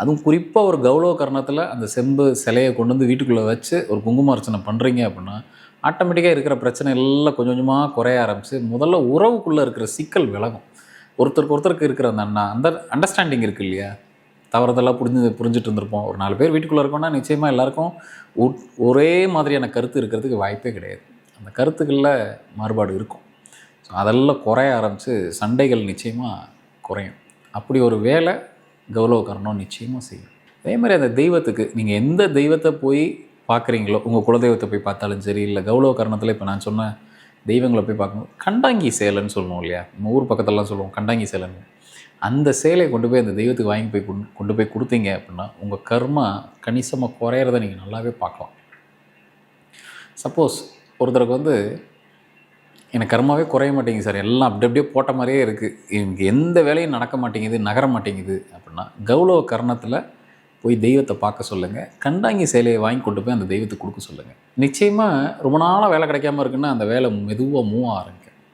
அதுவும் குறிப்பாக ஒரு கௌரவ கர்ணத்தில் அந்த செம்பு சிலையை கொண்டு வந்து வீட்டுக்குள்ளே வச்சு ஒரு குங்கும அர்ச்சனை பண்ணுறீங்க அப்படின்னா ஆட்டோமேட்டிக்காக இருக்கிற பிரச்சனை எல்லாம் கொஞ்சம் கொஞ்சமாக குறைய ஆரம்பிச்சு முதல்ல உறவுக்குள்ளே இருக்கிற சிக்கல் விலகும். ஒருத்தருக்கு ஒருத்தருக்கு இருக்கிற அந்த அண்ணா அந்த அண்டர்ஸ்டாண்டிங் இருக்குது இல்லையா? தவறுதெல்லாம் புரிஞ்சு புரிஞ்சுட்டு இருந்திருப்போம். ஒரு நாலு பேர் வீட்டுக்குள்ளே இருக்கோம்னா நிச்சயமாக எல்லாருக்கும் ஒரே மாதிரியான கருத்து இருக்கிறதுக்கு வாய்ப்பே கிடையாது. அந்த கருத்துக்களில் மாறுபாடு இருக்கும். ஸோ அதெல்லாம் குறைய ஆரம்பித்து சண்டைகள் நிச்சயமாக குறையும். அப்படி ஒரு வேலை கௌரவ காரணம் நிச்சயமாக செய்யும். அதே மாதிரி அந்த தெய்வத்துக்கு நீங்கள் எந்த தெய்வத்தை போய் பார்க்குறீங்களோ உங்கள் குலதெய்வத்தை போய் பார்த்தாலும் சரி இல்லை கௌரவ காரணத்தில் இப்போ நான் சொன்ன தெய்வங்களை போய் பார்க்கணும் கண்டாங்கி சேலைன்னு சொல்லுவோம் இல்லையா? நம்ம ஊர் பக்கத்துலலாம் சொல்லுவோம் கண்டாங்கி சேலைன்னு. அந்த சேலையை கொண்டு போய் அந்த தெய்வத்துக்கு வாங்கி போய் கொண்டு கொண்டு போய் கொடுத்தீங்க அப்படின்னா உங்கள் கர்மா கணிசமாக குறையிறத நீங்கள் நல்லாவே பார்க்கலாம். சப்போஸ் ஒருத்தருக்கு வந்து எனக்கு கர்மாவே குறைய மாட்டேங்குது சார். எல்லாம் அப்படி அப்படியே போட்ட மாதிரியே இருக்குது எனக்கு எந்த வேலையும் நடக்க மாட்டேங்குது நகர மாட்டேங்குது அப்படின்னா கௌரவ கர்ணத்தில் போய் தெய்வத்தை பார்க்க சொல்லுங்கள் கண்டாங்கி சேலையை வாங்கி கொண்டு போய் அந்த தெய்வத்துக்கு கொடுக்க சொல்லுங்கள் நிச்சயமாக ரொம்ப நாளாக வேலை கிடைக்காம இருக்குன்னா அந்த வேலை மெதுவாக மூவ் ஆகுங்க.